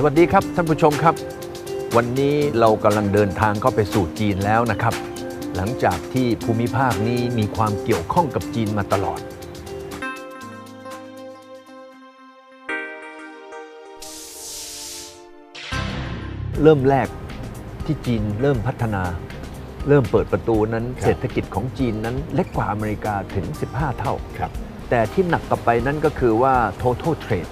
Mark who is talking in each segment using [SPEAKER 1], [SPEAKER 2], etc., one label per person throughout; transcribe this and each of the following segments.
[SPEAKER 1] สวัสดีครับท่านผู้ชมครับ วันนี้เรากำลังเดินทางเข้าไปสู่จีนแล้วนะครับ หลังจากที่ภูมิภาคนี้มีความเกี่ยวข้องกับจีนมาตลอด เริ่มแรกที่จีนเริ่มพัฒนา เริ่มเปิดประตูนั้น
[SPEAKER 2] ครับ
[SPEAKER 1] เศรษฐกิจของจีนนั้นเล็กกว่าอเมริกาถึง 15 เท่า
[SPEAKER 2] ครับ
[SPEAKER 1] แต่ที่หนักกว่าไปนั่นก็คือว่า total trade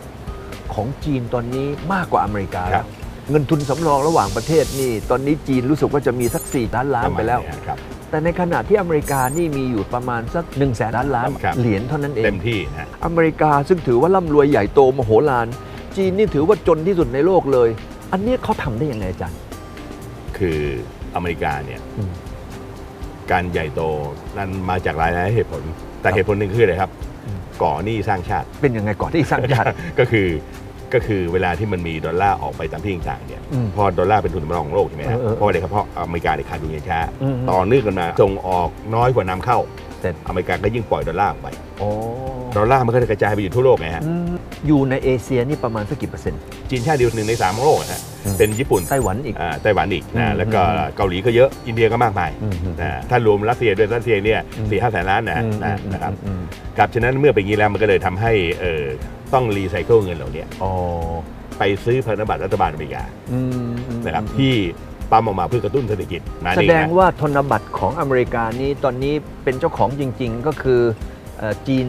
[SPEAKER 1] ของจีนตอนนี้มากกว่าอเมริกา
[SPEAKER 2] ครั
[SPEAKER 1] แล้ว
[SPEAKER 2] บ
[SPEAKER 1] เงินทุนสำรองระหว่างประเทศนี่ ตอนนี้จีนรู้สึกว่าจะมีสัก 4 ล้านล้านไปแล้ว
[SPEAKER 2] ประมาณนี้ครับ
[SPEAKER 1] แต่ในขณะที่อเมริกานี่มีอยู่ประมาณสัก1นึ่งแสนล้านล้าน
[SPEAKER 2] ครับ
[SPEAKER 1] เหรียญเท่านั้นเอ
[SPEAKER 2] เต็
[SPEAKER 1] ง
[SPEAKER 2] มที่นะ
[SPEAKER 1] อเมริกาซึ่งถือว่าร่ำรวยใหญ่โตมโหฬารจีนนี่ถือว่าจนที่สุดในโลกเลย อันเนี้ยเขาทำได้ยังไงอาจารย์
[SPEAKER 2] คืออเมริกาเนี่ย
[SPEAKER 1] อืม
[SPEAKER 2] การใหญ่โตนั้นมาจากหลายหลายเหตุผล แต่
[SPEAKER 1] ครับ
[SPEAKER 2] เหตุผลหนึ่งคืออะไรครับ
[SPEAKER 1] อืม
[SPEAKER 2] ก่อหนี้สร้างชาติ
[SPEAKER 1] เป็นยังไงก่อนที่สร้างชาติ
[SPEAKER 2] ก็คือก็คือเวลาที่มันมีดอลลาร์ออกไปตามที่ต่างๆเนี่ย
[SPEAKER 1] อืม
[SPEAKER 2] พอดอลลาร์เป็นทุนสำรองของโลกใช่ไหมฮะ
[SPEAKER 1] เออเออ
[SPEAKER 2] เพราะอะไรครับเพราะอเมริกาเนี่ยขาดดุลเงินช้า
[SPEAKER 1] อืม
[SPEAKER 2] ต่อเนื่องกันมาส่งออกน้อยกว่านำเข้า
[SPEAKER 1] เสร็จ
[SPEAKER 2] อเมริกาก็ยิ่งปล่อยดอลลาร์ออกไป
[SPEAKER 1] โอ้
[SPEAKER 2] ดอลลาร์มันก็จะกระจายไปอยู่ทั่วโลกไงฮะ
[SPEAKER 1] อืมอยู่ในเอเชียนี่ประมาณสักกี่เปอร์เซ็นต์
[SPEAKER 2] จีนชาติเดียวหนึ่งในสามของโลกอะฮะ
[SPEAKER 1] อืม
[SPEAKER 2] เป็นญี่ปุ่น
[SPEAKER 1] ไต้หวันอีก
[SPEAKER 2] อ่าไต้หวันอีก
[SPEAKER 1] อื
[SPEAKER 2] นะ
[SPEAKER 1] ม
[SPEAKER 2] แล้วก็
[SPEAKER 1] อืม
[SPEAKER 2] เกาหลีก็เยอะอินเดียก็มากมาย
[SPEAKER 1] อืมอืม
[SPEAKER 2] นะถ้ารวมรัสเซียด้วยรัสเซียเนี่ย
[SPEAKER 1] อืม
[SPEAKER 2] สี่ห้าแสนล้านนะ
[SPEAKER 1] อืม
[SPEAKER 2] นะ
[SPEAKER 1] อืม
[SPEAKER 2] นะครับ
[SPEAKER 1] อืม
[SPEAKER 2] ครับฉะนั้นเมื่อเป็นอย่างนี้แล้วมันก็เลยทำให้เอ่อต้องรีไซเคิลเงินเหล่านี้
[SPEAKER 1] อ๋อ
[SPEAKER 2] ไปซื้อพันธบัตรรัฐบาลอเมริกา
[SPEAKER 1] อืมอืม
[SPEAKER 2] นะครับ
[SPEAKER 1] อืม
[SPEAKER 2] ที่ปั๊มออกมาเพื่อกระตุ้นเศรษฐกิจนั่น
[SPEAKER 1] แส
[SPEAKER 2] เอง
[SPEAKER 1] ดง
[SPEAKER 2] นะ
[SPEAKER 1] ว่าธนบัตรของอเมริกานี้ตอนนี้เป็นเจ้าของจริง ๆ ก็คือเอ่อจีน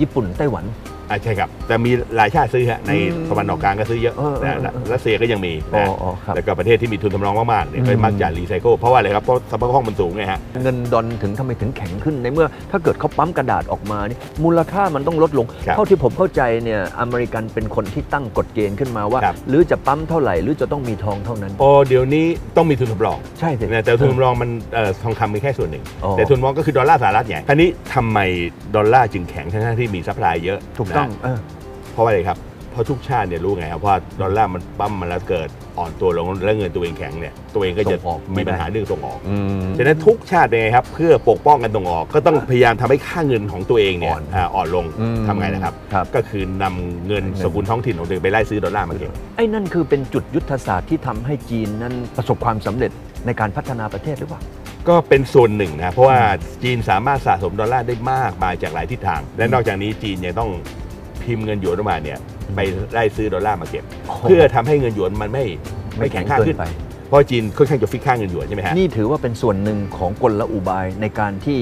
[SPEAKER 1] ญี่ปุ่นไต้หวัน
[SPEAKER 2] อ่าใช่ครับ แต่มีหลายชาติซื้อฮะใน
[SPEAKER 1] อืม
[SPEAKER 2] ตะวันออกกลางก็ซื้อเยอะ
[SPEAKER 1] เออเออ
[SPEAKER 2] นะ
[SPEAKER 1] เออ
[SPEAKER 2] รัสเซียก็ยังมี
[SPEAKER 1] อ๋อ
[SPEAKER 2] นะ
[SPEAKER 1] อ๋อครับ
[SPEAKER 2] แล้วก็ประเทศที่มีทุนสำรองมากๆเนี่ยก็
[SPEAKER 1] อืม
[SPEAKER 2] มักจะรีไซเคิลเพราะว่าอะไรครับ เพราะสภาพคล่องมันสูงไงฮะ
[SPEAKER 1] เงินดอลถึงทำไมถึงแข็งขึ้นในเมื่อ ถ้าเกิดเขาปั๊มกระดาษออกมานี่มูลค่ามันต้องลดลง
[SPEAKER 2] ครับ
[SPEAKER 1] เท่าที่ผมเข้าใจเนี่ยอเมริกันเป็นคนที่ตั้งกฎเกณฑ์ขึ้นมาว่า
[SPEAKER 2] ครับ
[SPEAKER 1] หรือจะปั๊มเท่าไหร่หรือจะต้องมีทองเท่านั้น
[SPEAKER 2] โอ้เดี๋ยวนี้ต้องมีทุนสำรอง
[SPEAKER 1] ใช่สิ
[SPEAKER 2] นะแต่ทุนสำรองมันเอ่อทองคำเป็นแค่ส่วนหนึ่ง
[SPEAKER 1] อ๋อ
[SPEAKER 2] แต่ทุนสำรองก็คือดอลลาร์สหรัฐไงคราวนี้ทำไมดอลลาร์จึงแข็งทั้งๆที่มีซัพพลายเยอะ
[SPEAKER 1] ถูกต้อง
[SPEAKER 2] นะ
[SPEAKER 1] เออ
[SPEAKER 2] เพราะว่าอะไรครับเพราะทุกชาติเนี่ยรู้ไงครับว่าดอลลาร์มันปั๊มมาแล้วเกิดอ่อนตัวลงแล้วเงินตัวเองแข็งเนี่ยตัวเองก็จะ
[SPEAKER 1] ส่งออกไม่
[SPEAKER 2] มี
[SPEAKER 1] ได้
[SPEAKER 2] ปัญหาเรื่องส่งออก
[SPEAKER 1] อืม
[SPEAKER 2] ฉะนั้นทุกชาติเป็นไงครับ เพื่อปกป้องกันส่งออก ก็ต้องพยายามทำให้ค่าเงินของตัวเองเนี่ย
[SPEAKER 1] อ่อน
[SPEAKER 2] อ่าอ่อนลง
[SPEAKER 1] อืม
[SPEAKER 2] ทำไงนะครับ
[SPEAKER 1] ครับ
[SPEAKER 2] ก็คือนำเงิน
[SPEAKER 1] เงิน
[SPEAKER 2] สกุลท้องถิ่นของตัวเองไปไล่ซื้อดอลลาร์มาเก็บ
[SPEAKER 1] ไอ้นั่นคือเป็นจุดยุทธศาสตร์ที่ทำให้จีนนั้นประสบความสำเร็จในการพัฒนาประเทศหรือเปล่า
[SPEAKER 2] ก็เป็นส่วนหนึ่งนะเพราะว่าจีนสามารถสะสมดอลลาร์ได้มากมายจากหลายทิศทาง และนอกจากนี้จีนยังต้อง พิมพ์เงินหยวนออกมาเนี่ยไปไล่ซื้อดอลลาร์มาเก็บ
[SPEAKER 1] โอ้โห
[SPEAKER 2] เพื่อทำให้เงินหยวนมันไม่ไม่แข็งค่าขึ้น
[SPEAKER 1] ไป
[SPEAKER 2] เพราะจีนค่อนข้างจะฟิกค่าเงินหยวนใช่ไหมฮะ
[SPEAKER 1] นี่ถือว่าเป็นส่วนหนึ่งของกลอุบายในการที่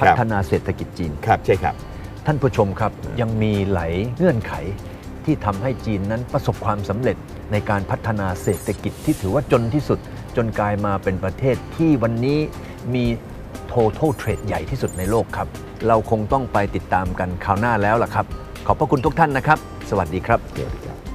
[SPEAKER 1] พัฒนาเศรษฐกิจจีน
[SPEAKER 2] ครับใช่ครับ
[SPEAKER 1] ท่านผู้ชมครับยังมีหลายเงื่อนไขที่ทำให้จีนนั้นประสบความสำเร็จในการพัฒนาเศรษฐกิจที่ถือว่าจนที่สุดจนกลายมาเป็นประเทศที่วันนี้มี total trade ใหญ่ที่สุดในโลกครับ เราคงต้องไปติดตามกันคราวหน้าแล้วล่ะครับ ขอบพระคุณทุกท่านนะครับ สวัสดีครับ
[SPEAKER 2] สวัสดีครับ